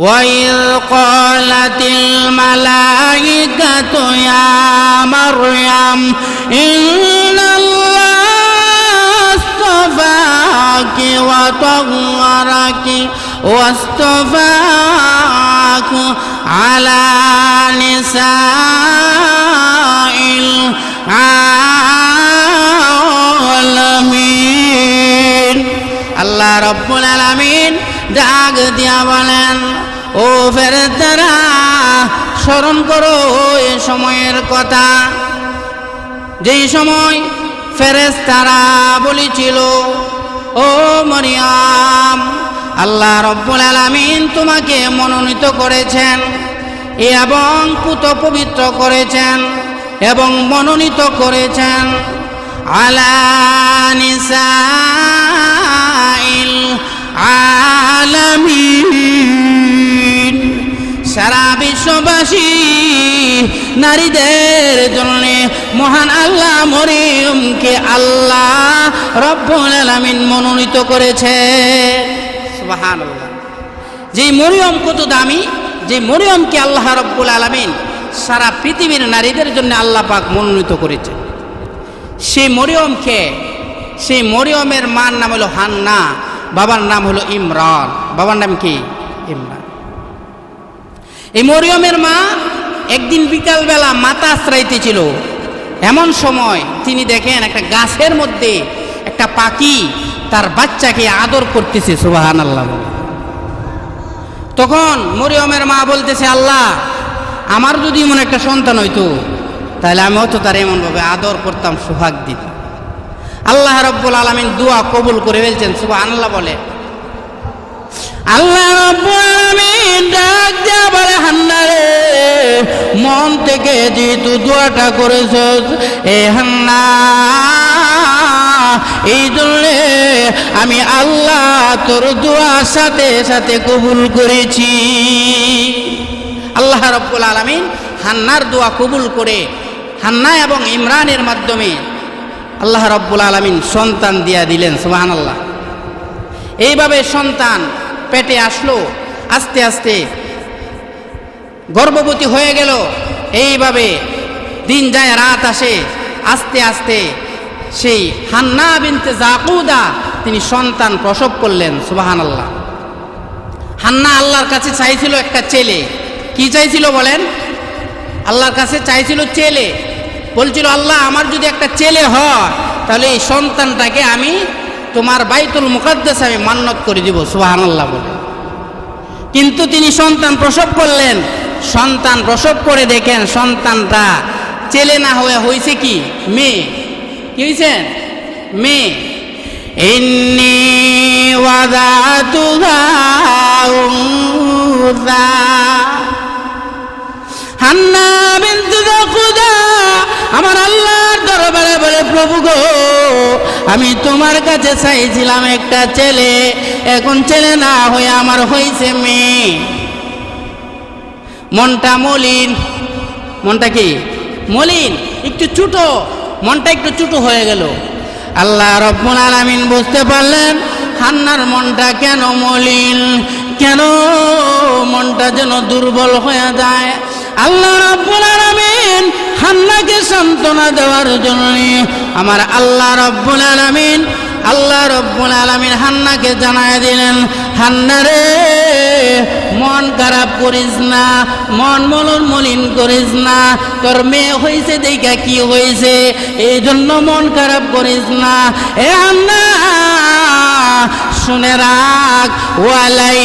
وإذ قالت الملائكة يا مريم إن الله اصطفاك وطهرك واصطفاك على نساء العالمين আল্লাহ রব্বুল আলামিন ডাক দিয়া বলেন ও ফেরেস্তারা স্মরণ করো এ সময়ের কথা। যেই সময় ফেরেস্তারা বলেছিল, ও মরিয়াম, আল্লাহ রব্বুল আলামিন তোমাকে মনোনীত করেছেন এবং পুত পবিত্র করেছেন এবং মনোনীত করেছেন আলা নিসাইল আলামিন। সারা বিশ্ববাসী নারীদের জন্য মহান আল্লাহ মরিয়মকে আল্লাহ রব্বুল আলামিন মনোনীত করেছে। যে মরিয়ম কত দামি, যে মরিয়মকে আল্লাহ রব্বুল আলামিন সারা পৃথিবীর নারীদের জন্য আল্লাহ পাক মনোনীত করেছে। সেই মরিয়মকে, সেই মরিয়মের মার নাম হলো হান্না, বাবার নাম হলো ইমরান। বাবার নাম কি? ইমরান। এই মরিয়মের মা একদিন বিকালবেলা মাথা আশ্রাইতেছিল। এমন সময় তিনি দেখেন একটা গাছের মধ্যে একটা পাখি তার বাচ্চাকে আদর করতেছে সুবাহান আল্লাহ। তখন মরিয়মের মা বলতেছে, আল্লাহ, আমার যদি এমন একটা সন্তান হইতো, তাহলে আমি হয়তো তার এমনভাবে আদর করতাম, সোহাগ দিতাম। আল্লাহ রব্বুল আলমিন দোয়া কবুল করে ফেলছেন সুবাহ আল্লাহ বলে। আল্লাহ রব্বুল আলামিন থেকে যেহেতু দোয়াটা করেছ এ হান্না, এই জন্য আমি আল্লাহ তোর দোয়া সাথে সাথে কবুল করেছি। আল্লাহ রব্বুল আলমিন হান্নার দোয়া কবুল করে, হান্না এবং ইমরানের মাধ্যমে আল্লাহ রব্বুল আলমিন সন্তান দিয়া দিলেন সুবাহান আল্লাহ এইভাবে সন্তান পেটে আসলো, আস্তে আস্তে গর্ভবতী হয়ে গেল এইভাবে দিন যায়, রাত আসে, আস্তে আস্তে সেই হান্না বিনতে জাকুদা তিনি সন্তান প্রসব করলেন সুবাহান আল্লাহ হান্না আল্লাহর কাছে চাইছিল একটা ছেলে। কি চাইছিল বলেন? আল্লাহর কাছে চাইছিল ছেলে। বলছিল, আল্লাহ, আমার যদি একটা ছেলে হয়, তাহলে এই সন্তানটাকে আমি তোমার বাইতুল মুকাদ্দাস আমি মান্নত করে দিব সুবাহান আল্লাহ বলে। কিন্তু তিনি সন্তান প্রসব করলেন সন্তান প্রসব করে দেখেন সন্তানটা ছেলে না হয়ে হয়েছে কি? মেয়ে। কি হয়েছে মেয়ে। ইন্নি ওয়াদাতুহা উনসা। হান্না বিনতে খুদা আমার আল্লাহর দরবারে বলে, প্রভু গো, আমি তোমার কাছে চাইছিলাম একটা ছেলে। এখন ছেলে না হয়ে আমার হয়েছে মেয়ে। মনটা মলিন। মনটা কি? মলিন, একটু ছোট। মনটা একটু ছোট হয়ে গেল। আল্লাহ রব্বুল আলামিন বুঝতে পারলেন, হান্নার মনটা কেন মলিন? কেন মনটা যেন দুর্বল হয়ে যায়? আল্লাহ রব্বুল আলামিন হান্নাকে সান্ত্বনা দেওয়ার জন্য আমার আল্লাহ রব্বুল আলামিন, আল্লাহ রব্বুল আলামিন হান্নাকে জানায় দিলেন হান্না রে মন খারাপ করিস না, মন মলন মলিন করিস না, তোর মেয়ে হয়েছে দেখা কি হয়েছে এই জন্য মন খারাপ করিস না। এ হান্না শুনে রাখ ওয়ালাই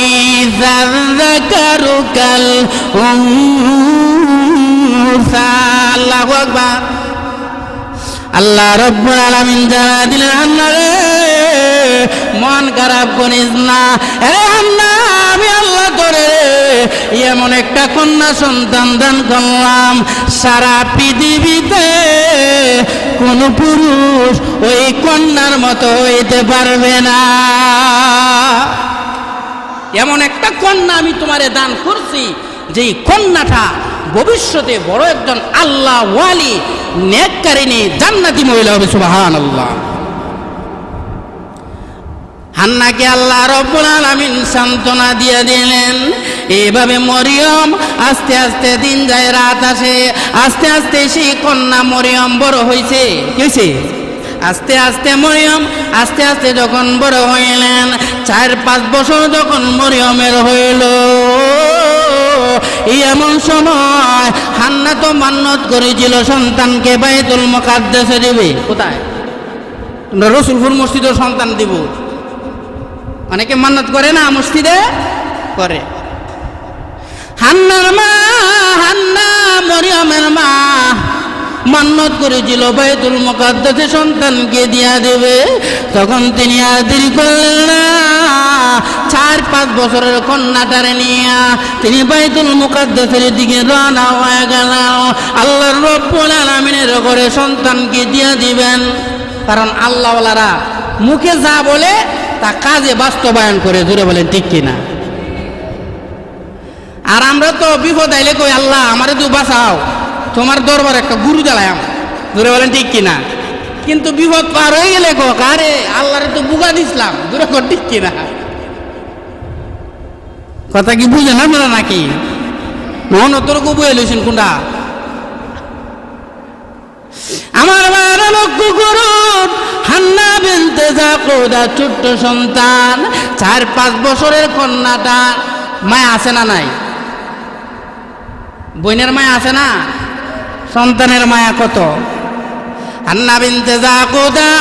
উনসা। আল্লাহু আকবার। আল্লাহ রব্বুল আলামিন জানা দিলেন, আল্লাহ মন খারাপ করিস না। আমি আল্লাহ করে এমন একটা কন্যা সন্তান দান করলাম। সারা পৃথিবীতে কোন পুরুষ ওই কন্যার মতো হইতে পারবে না। এমন একটা কন্যা আমি তোমারে দান করছি, যেই কন্যাটা ভবিষ্যতে বড় একজন আল্লাহ ওয়ালি নেককারিনী জান্নাতি মহিলা হবে সুবাহান আল্লাহ হান্নাকে আল্লাহ রব্বুল আলামিন সান্ত্বনা দিয়ে দিলেন। এইভাবে মরিয়ম আস্তে আস্তে দিন যায় রাত আসে। আস্তে আস্তে সেই কন্যা মরিয়ম বড় হয়েছে কি হয়েছে আস্তে আস্তে মরিয়ম আস্তে আস্তে যখন বড় হইলেন চার পাঁচ বছর যখন মরিয়মের হইল এমন সময় হান্না তো মান্নত করেছিল সন্তানকে বাইতুল মুকাদ্দাসে দিবে। কোথায়? রসুলপুর মসজিদের সন্তান দিব। অনেকে মান্নত করে না, মসজিদে করে। হান্নার মা, হান্না মরিয়মের মা, মান্নত করেছিল বাইতুল মুকাদ্দাসে, সন্তানকে দিয়া দেবে। তখন তিনি আর দেরি করলেন না। চার পাঁচ বছরের কন্যাটারে নিয়ে তিনি বাইতুল মুকাদ্দাসের দিকে রওনা হয়ে গেল। আল্লাহর রব্বুল আলামিনের ঘরে সন্তানকে দিয়া দিবেন। কারণ আল্লাহওয়ালারা মুখে যা বলে তা কাজে বাস্তবায়ন করে জুড়ে বলেন, ঠিক কিনা? আর আমরা তো বিপদ আইলে কই, আল্লাহ, আমারে তুই বাঁচাও। তোমার দরবার একটা গুরু জ্বালায়াম দূরে বলেন, ঠিক কিনা? কিন্তু বিপদ পার হয়ে গেলে কো আরে আল্লাহরে তো বুগা দিছিলাম। দূরে কর, ঠিক কিনা? কথা কি বুঝেন না নাকি? নহন তোর কো বুঝে লইছেন আমার বার লক্ষ্য করুন, হান্না বিনতে জাকুদা ছোট্ট সন্তান, চার পাঁচ বছরের কন্যাটা, মায়া আছে না নাই? বোনের মায়া আছে না? সন্তানের মায়া কত? হান্না বিনতে জাকুদা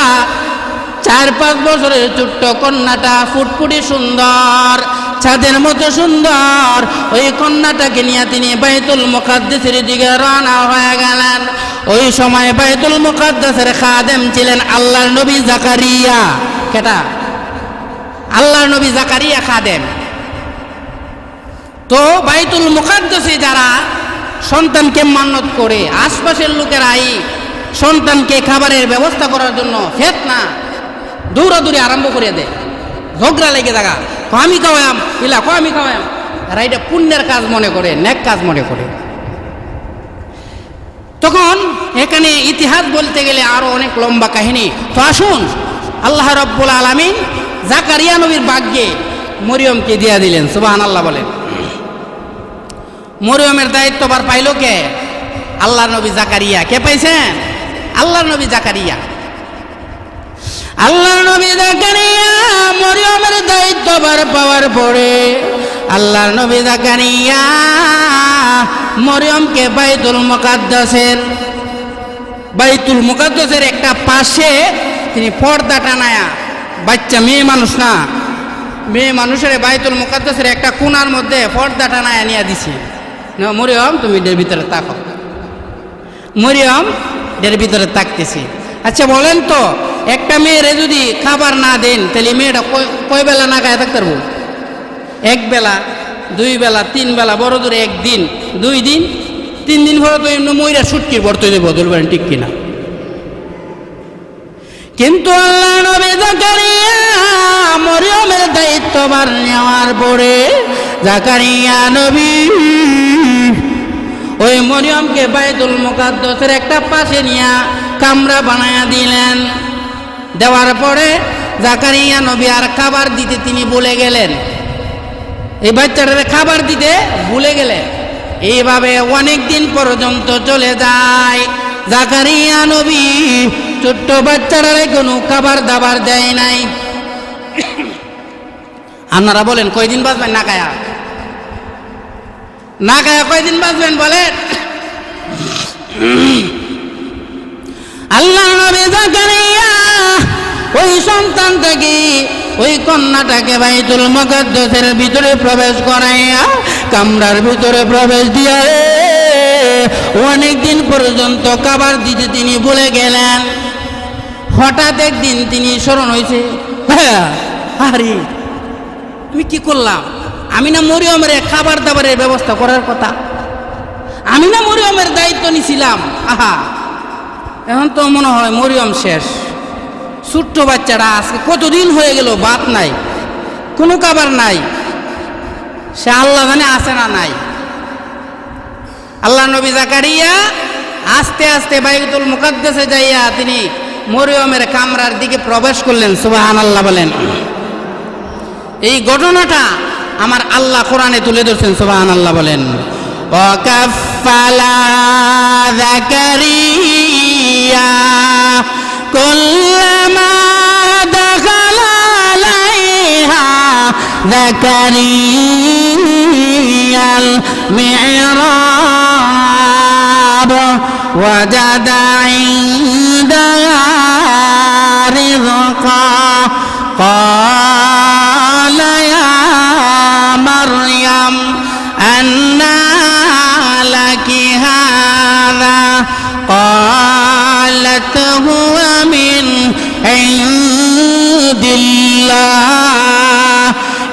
চার পাঁচ বছরের ছোট্ট কন্যাটা ফুটফুটি সুন্দর ছাদের মতো সুন্দর। ওই কন্যাটাকে নিয়ে তিনি বাইতুল মুকাদ্দাসের দিকে রওনা হয়ে গেলেন। ওই সময় বাইতুল মুকাদ্দাসের খাদেম ছিলেন আল্লাহর নবী জাকারিয়া। কেটা? আল্লাহর নবী জাকারিয়া খাদেম। তো বাইতুল মুকাদ্দাসে যারা সন্তানকে মান্নত করে, আশপাশের লোকেরাই সন্তানকে খাবারের ব্যবস্থা করার জন্য ফেত না দৌড়াদৌড়ি আরম্ভ করে দেয়। ঝগড়া লেগে থাকা। আমি খাওয়াম, ইলা কো আমি খাওয়াম? এরা এটা পুণ্যের কাজ মনে করে নেক কাজ মনে করে। তখন এখানে ইতিহাস বলতে গেলে আরও অনেক লম্বা কাহিনী। তো আসুন, আল্লাহ রব্বুল আলমিন জাকারিয়া নবীর ভাগ্যে মরিয়মকে দিয়া দিলেন সুবাহান আল্লাহ বলেন। মরিয়মের দায়িত্ববার পাইল কে? আল্লাহ নবী জাকারিয়া। কে পাইছেন? আল্লাহ নবী জাকারিয়া। আল্লাহ নবী জাকারিয়া মরিয়মের দায়িত্ববার পাওয়ার পরে আল্লাহর নবী জাকারিয়া মরিয়মকে বাইতুল মুকাদ্দাসের বাইতুল মুকাদ্দাসের একটা পাশে তিনি পর্দা টানায়া, বাচ্চা মেয়ে মানুষ না, মেয়ে মানুষের বাইতুল মুকাদ্দাসের একটা কোনার মধ্যে পর্দা টানায়া নিয়ে দিছে। মরিয়ম, তুমি এর ভিতরে তাকো মরিয়ম এর ভিতরে তাকতেছি। আচ্ছা বলেন তো, একটা মেয়েরে যদি খাবার না দেন, তাহলে মেয়েটা কয়- বেলা না গায়ে থাকতে এক বেলা, দুই বেলা, তিন বেলা, বড় দূরে একদিন দুই দিন, তিন দিন পরে তো এমনি ময়রা সুটকির বর্তই দেবো বলবেন ঠিক কিনা? কিন্তু আল্লাহ মরিয়মের দায়িত্ববার নেওয়ার পরে জাকারিয়া নবী ওই মরিয়মকে বাইতুল মুকাদ্দাসের একটা পাশে নিয়ে কামরা বানায়া দিলেন। দেওয়ার পরে জাকারিয়া নবী আর খাবার দিতে তিনি বলে গেলেন। এই বাচ্চাটারে খাবার দিতে ভুলে গেলেন। এইভাবে অনেক দিন পর্যন্ত চলে যায়। জাকারিয়া নবী ছোট্ট বাচ্চারারে কোনো খাবার দাবার দেয় নাই। আপনারা বলেন, কয়দিন বাঁচবেন না কায়া না কায়া কয়দিন বাঁচবেন বলেন? আল্লাহ নবী জাকারিয়া, ওই সন্তানটাকে ওই কন্যাটাকে বাইতুল মুকাদ্দাসের ভিতরে প্রবেশ করাইয়া কামরার ভিতরে প্রবেশ দিয়া অনেক দিন পর্যন্ত খাবার দিতে তিনি ভুলে গেলেন। হঠাৎ একদিন তিনি স্মরণ হয়েছে হ্যাঁ আরে আমি কি করলাম? আমি না মরিয়মের খাবার দাবারের ব্যবস্থা করার কথা। আমি না মরিয়মের দায়িত্ব নিছিলাম। আহা এখন তো মনে হয় মরিয়ম শেষ। ছোট্ট বাচ্চারা আজকে কতদিন হয়ে গেল বাপ নাই, কোনো কাবার নাই, সে আল্লাহ মানে আছে না নাই। আল্লাহ নবী জাকারিয়া আস্তে আস্তে বাইতুল মুকাদ্দেসে যাইয়া তিনি মরিয়মের কামরার দিকে প্রবেশ করলেন সুবাহান আল্লাহ বলেন। এই ঘটনাটা আমার আল্লাহ কোরআনে তুলে ধরছেন সুবাহান আল্লাহ বলেন অকাফালা জাকারিয়া زكريا كلما دخل عليها زكريا المعراب وجد عندها رزقا. قال يا مريم أنى عبد الله.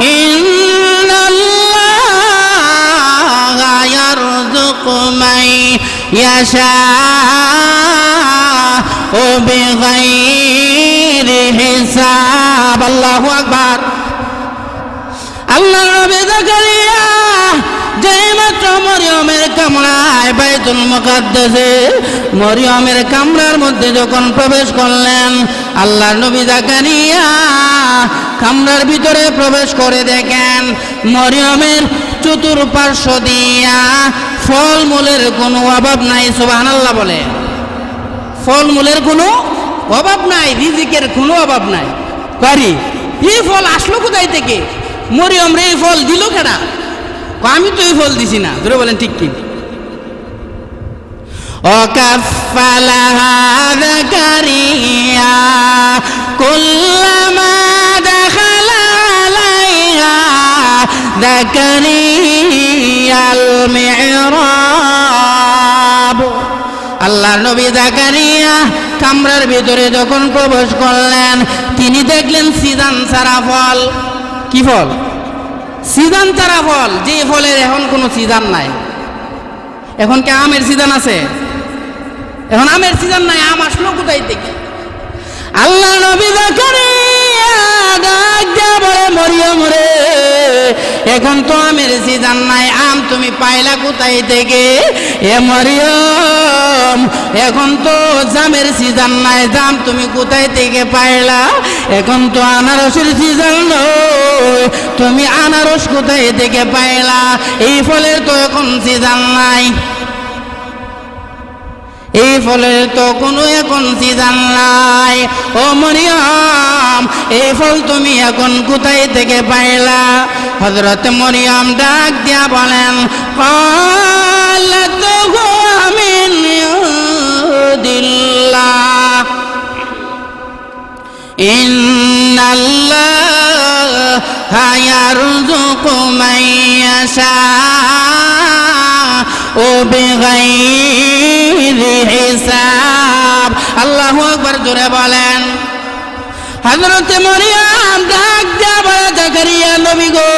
إن الله يرزق من يشاء بغير حساب. الله أكبر. الله বাইতুল মুকাদ্দাসে মরিয়মের কামরার মধ্যে যখন প্রবেশ করলেন আল্লাহ নবী জাকারিয়া কামরার ভিতরে প্রবেশ করে দেখেন, মরিয়মের চতুর্পার্শ্ব দিয়া ফলমূলের কোনো অভাব নাই, সুবহানাল্লাহ বলে। ফলমূলের কোনো অভাব নাই, রিজিকের কোনো অভাব নাই। পারি এই ফল আসলো কোথায় থেকে? মরিয়ম রে এই ফল দিল কেনা আমি তো এই ফল দিছি না। ধরে বলেন ঠিক কি وكفلها زكريا كلما دخل عليها زكريا المعراب আল্লাহর নবী জাকারিয়া কামরার ভিতরে যখন প্রবেশ করলেন তিনি দেখলেন সিজান সারা ফল কি ফল সিজান চারা ফল যে ফলের এখন কোনো সিজান নাই এখন কি আমের সিজন আছে এখন আমের সিজন নাই, আম আসলো কোথায় থেকে? আল্লাহ নবী বলে মরিয়ম রে এখন তো আমের সিজন নাই, আম তুমি পাইলা কোথায় থেকে? এ মরিয়ম, এখন তো জামের সিজন নাই, জাম তুমি কোথায় থেকে পাইলা? এখন তো আনারসের সিজন তুমি আনারস কোথায় থেকে পাইলা? এই ফলের তো এখন সিজন নাই। এই ফলে তো কোনো এখন সিজান নাই। ও মরিয়াম, এই ফল তুমি এখন কোথায় থেকে পাইলা? হজরত মরিয়াম ডাক দিয়া বলেন হায়ার ইয়ারযুকু মান ইয়াশা। الله إن الله يرزق من يشاء بغير حساب আল্লাহু আকবার জোরে বলেন হযরত মরিয়ম ডাক দিয়া বলে জাকারিয়া নবী গো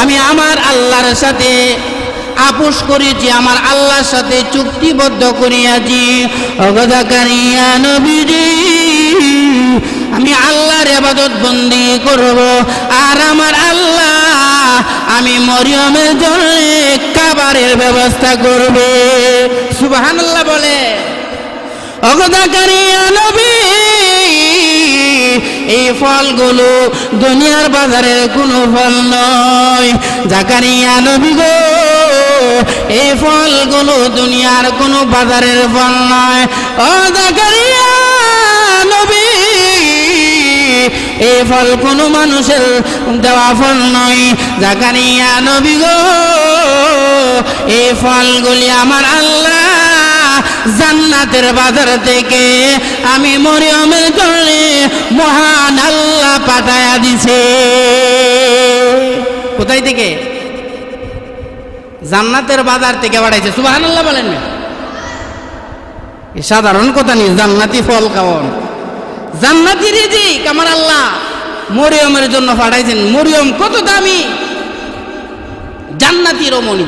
আমি আমার আল্লাহর সাথে আপোষ করেছি আমার আল্লাহর সাথে চুক্তিবদ্ধ করিয়াছি অগদাকারিয়া নবীজি আমি আল্লাহর আবাদত বন্দি করব। আর আমার আল্লাহ আমি মরিয়মের জন্য কাবারের ব্যবস্থা করবে। সুবহানাল্লাহ বলে অগদাকারিয়া নবী, এই ফলগুলো দুনিয়ার বাজারের কোনো ফল নয়। জাকারিয়া নবী গো, এই ফলগুলো দুনিয়ার কোনো বাজারের ফল নয়। ও জাকারিয়া এই ফল কোনো মানুষের দেওয়া ফল নয়, জাকারিয়া নবী গো। এই ফলগুলি আমার আল্লাহ জান্নাতের বাজার থেকে আমি মরিয়মের জন্য মহান আল্লাহ পাঠায়া দিছে। কোথায় থেকে? জান্নাতের বাজার থেকে পাঠাইছে সুবাহান আল্লাহ বলেন সাধারণ কথা নেই জান্নাতি ফল খাওয়ান। জান্নাতি রিজিক, আমার আল্লাহ। মরিয়মের জন্য পাঠাইছেন। মরিয়ম কত দামি? জান্নাতি রমণী।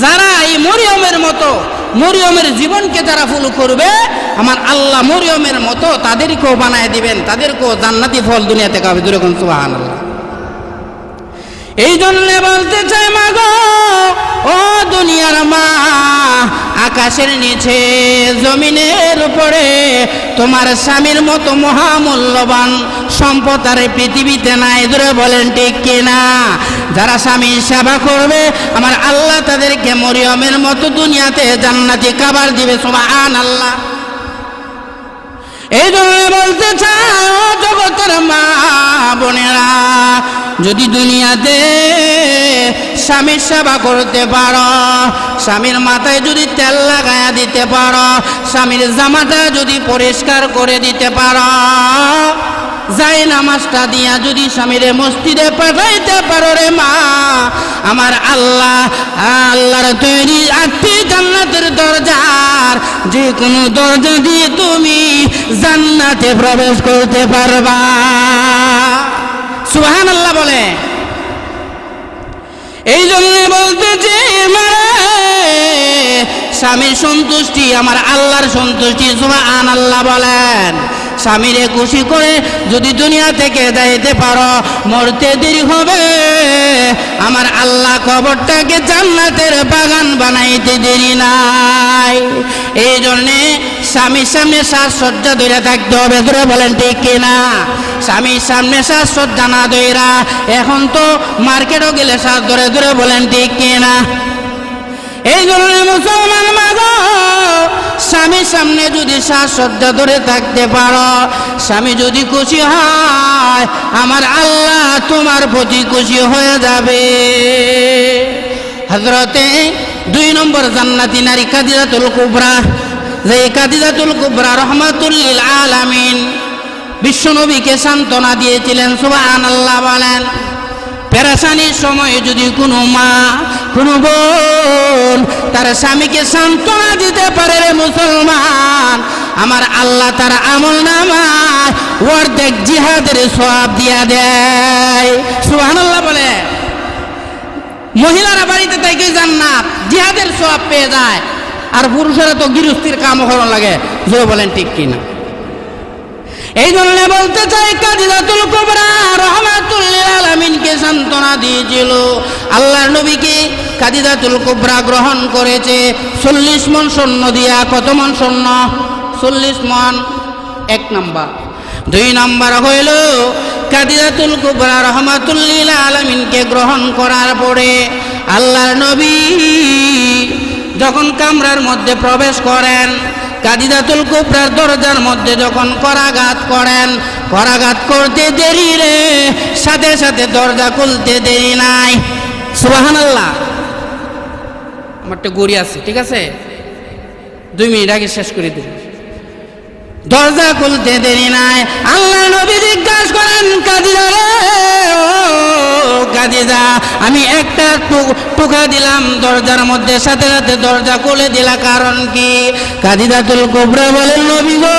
যারা এই মরিয়মের মতো, মরিয়মের জীবনকে যারা ফলো করবে, আমার আল্লাহ মরিয়মের মতো তাদেরকেও বানায় দিবেন, তাদেরকেও জান্নাতি ফল দুনিয়াতে খাবে দুরকম সুবাহান আল্লাহ এই জন্য বলতে চাই, মা গো ও দুনিয়ার মা, আকাশের নিচে, জমিনের উপরে, তোমার স্বামীর মতো মহামূল্যবান সম্পদ আর পৃথিবীতে নাই। ধরে বলেন, ঠিক কিনা যারা স্বামীর সেবা করবে, আমার আল্লাহ তাদেরকে মরিয়মের মতো দুনিয়াতে জান্নাতি খাবার দিবে সুবহান আল্লাহ এই জন্য বলতে চাও, জগতের মা বোনেরা যদি দুনিয়াতে স্বামীর সেবা করতে পারো, স্বামীর মাথায় যদি তেল লাগায়া দিতে পারো, স্বামীর জামাটা যদি পরিষ্কার করে দিতে পারো, যাই নামাজটা দিয়া যদি স্বামীরে মসজিদে পাঠাইতে পারো রে মা, আমার আল্লাহ, আল্লাহর তৈরি আটটি জান্নাতের দরজার যে কোনো দরজা দিয়ে তুমি জান্নাতে প্রবেশ করতে পারবা। সুহান আল্লাহ বলে। এই জন্য বলতেছে স্বামীর সন্তুষ্টি আমার আল্লাহর সন্তুষ্টি সুহান আল্লাহ বলেন। স্বামীরে খুশি করে যদি দুনিয়া থেকে যাইতে পারো, মরতে দেরি হবে। আমার আল্লাহ কবরটাকে জান্নাতের বাগান বানাইতে দেরি নাই। এই জন্যে স্বামীর সামনে সাজসজ্জা ধরে থাকতে হবে। ধরে বলেন, ঠিক কিনা স্বামীর সামনে সাজসজ্জা না ধরা এখন তো মার্কেটও গেলে সাজ ধরে। ধরে বলেন, ঠিক কিনা এই জন্য মুসলমান মাগ, স্বামীর সামনে যদি সাজসজ্জা ধরে থাকতে পারো, স্বামী যদি খুশি হয়, আমার আল্লাহ তোমার প্রতি খুশি হয়ে যাবে। হজরতে দুই নম্বর জান্নাতি নারী কাদিরাতুল কুবরা যে কাদিরাতুল কুবরা রহমাতুল্লিল আলামিন। বিশ্বনবীকে সান্ত্বনা দিয়েছিলেন সুবহান আল্লাহ বলেন। পেরাসানির সময় যদি কোনো মা, কোনো বোন তার স্বামীকে সান্ত্বনা দিতে পারে রে মুসলমান, আমার আল্লাহ তার আমল নামায় অর্ধেক জিহাদের সব দিয়া দেয়। সুহান আল্লাহ বলে, মহিলারা বাড়িতে থেকে জান্নাত, জিহাদের সব পেয়ে যায়। আর পুরুষেরা তো গৃহস্থির কাম করা লাগে। যে বলেন ঠিক কিনা? এই জন্য বলতে চাই কাদিদাতুল কুবরা রহমাতুল্লিল আলামিনকে সান্ত্বনা দিয়েছিল। আল্লাহর নবীকে কাদিদাতুল কুবরা গ্রহণ করেছে? চল্লিশ মন সৈন্য দিয়া কত মন সৈন্য চল্লিশ মন, এক নাম্বার। দুই নাম্বার হইল কাদিদাতুল কুবরা রহমাতুল্লিল আলামিনকে গ্রহণ করার পরে আল্লাহর নবী যখন কামরার মধ্যে প্রবেশ করেন, কাদিদাতুল কুবরার দরজার মধ্যে যখন করাঘাত করেন, করাঘাত করতে দেরি রে, সাথে সাথে দরজা খুলতে দেরি নাই। সুবাহান আল্লাহ আমার একটা গড়ি আছে, ঠিক আছে? দুই মিনিট আগে শেষ করে দিন দরজা খুলতে দেরি নাই। আল্লাহ নবী জিজ্ঞাসা করেন কাদিদা রে, ও কাদিদা আমি একটা টুকা দিলাম দরজার মধ্যে, সাথে সাথে দরজা খুলে দিলা, কারণ কি? কাদিদাতুল কুবরা বলেন, নবী গো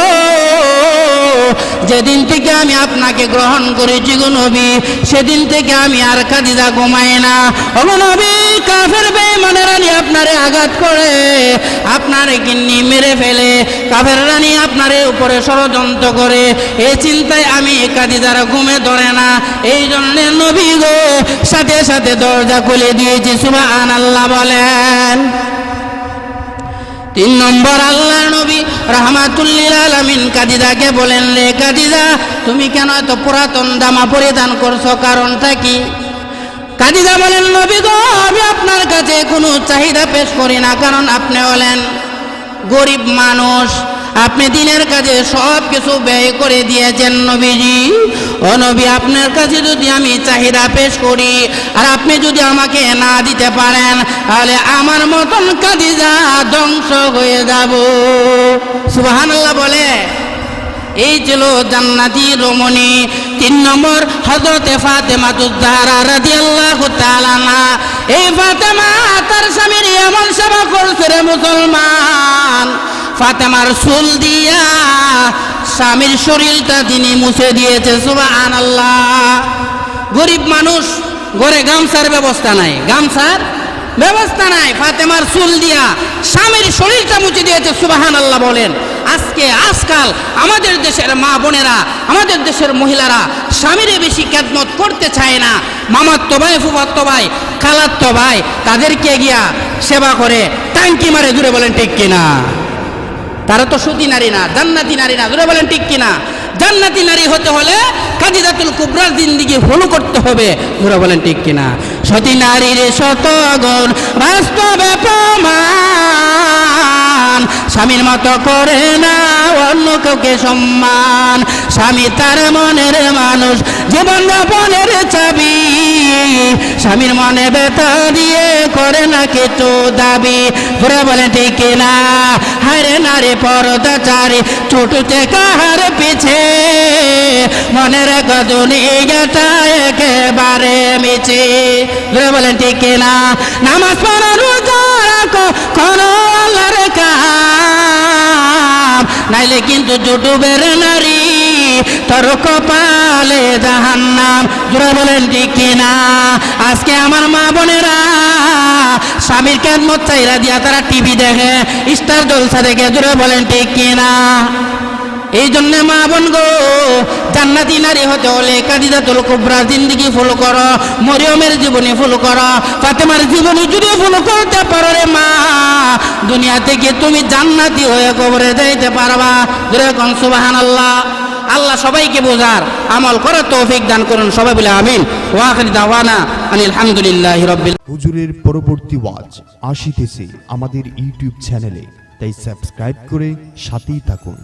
যেদিন থেকে আমি আপনাকে গ্রহণ করেছি গো নবী, সেদিন থেকে আমি আর কাদিদা ঘুমাই না। ও নবী, কাফের বেমানের রানী আপনারে আঘাত করে, আপনারে কিন্নি মেরে ফেলে কাফের রানী আপনারে উপরে ষড়যন্ত্র করে। এই চিন্তায় আমি কাদিদার ঘুমে ধরে না। এই জন্যে নবী গো, সাথে সাথে দরজা খুলে দিয়েছি সুবাহ আল্লাহ বলেন। তিন নম্বর আল্লাহ নবী রহমাতুল্লিল কাদিদাকে বলেন রে কাদিদা, তুমি কেন এত পুরাতন দামা পরিধান করছ? কারণটা কি? কাদিদা বলেন, নবী গো, আমি আপনার কাছে কোনো চাহিদা পেশ করি না, কারণ আপনি হলেন গরিব মানুষ। আপনি দিনের কাজে সব কিছু ব্যয় করে দিয়েছেন নবীজি। ও নবী, আপনার কাছে যদি আমি চাহিদা পেশ করি, আর আপনি যদি আমাকে না দিতে পারেন, তাহলে আমার মতন কাদিজা ধ্বংস হয়ে যাব। সুবহানাল্লাহ বলে, এই ছিল জান্নাতি রমণী। তিন নম্বর হজরতে ফাতেমা তুজাহারা রাদিয়াল্লাহু তাআলা না এই ফাতেমা তার স্বামীর এমন সেবা করছে রে মুসলমান। ফাতেমার চুল দিয়া স্বামীর শরীরটা তিনি মুছে দিয়েছে সুবাহান আল্লাহ গরিব মানুষ, ঘরে গামছার ব্যবস্থা নাই। গামছার ব্যবস্থা নাই। ফাতেমার চুল দিয়া স্বামীর শরীরটা মুছে দিয়েছে সুবাহান আল্লাহ বলেন। আজকে, আজকাল আমাদের দেশের মা বোনেরা, আমাদের দেশের মহিলারা স্বামীরে বেশি ক্যাদমত করতে চায় না। মামাত্ম ভাই ফুফাত্ত ভাই খালাত্ত ভাই তাদেরকে গিয়া সেবা করে, টাঙ্কি মারে, জুড়ে বলেন, ঠিক কিনা? তারা তো সুতি নারী না, জান্নাতি নারী না বলেন ঠিক কিনা? জান্নাতি নারী হতে হলে কাজিদাতুল কুবরার জিন্দিগি ফলো করতে হবে জুড়ে বলেন ঠিক কিনা? সতী নারীর শতগণ বাস্তবে স্বামীর মতো করে না অন্য কাউকে সম্মান। স্বামী তার মনের মানুষ, জীবন যাপনের চাবি। স্বামীর মনে ব্যথা দিয়ে করে না কিছু দাবি। ঘুরে বলে, ঠিক না হারে নারে পরদাচারী ছোটতে কাহার পিছে? মনের দুনিয়াটা একেবারে মিছে। ঘুরে বলেন ঠিক না, নামাজ পড়া রোজা রাখো আল্লাহর কাম নাইলে কিন্তু জুটুবের নারী তোর কপালে জাহান্নাম। জোরে বলেন, ঠিক কিনা? আজকে আমার মা বোনেরা, স্বামীর কেমত চাইরা দিয়া তারা টিভি দেখে, স্টার জলসা দেখে, জোরে বলেন, ঠিক কিনা? এই জন্য মা বোন গো, জান্নাতি নারী হতে হলে কাদিদাতুল কুবরা জিন্দিগি ফলো করো, মরিয়মের জীবনে ফলো করো, ফাতেমার জীবনী যদি ফলো করতে পারো রে মা দুনিয়া থেকে তুমি জান্নাতি হয়ে কবরে যাইতে পারবা। জোরে কোন সুবহানাল্লাহ। আল্লাহ সবাইকে বোঝার আমল করার তৌফিক দান করুন সবাই বলে আমিন। ওয়াখির দাওয়ানা আনিল হামদুলিল্লাহি রাব্বিল হুজুরের পরবর্তী ওয়াজ আসিতেছে আমাদের ইউটিউব চ্যানেলে, তাই সাবস্ক্রাইব করে সাথেই থাকুন।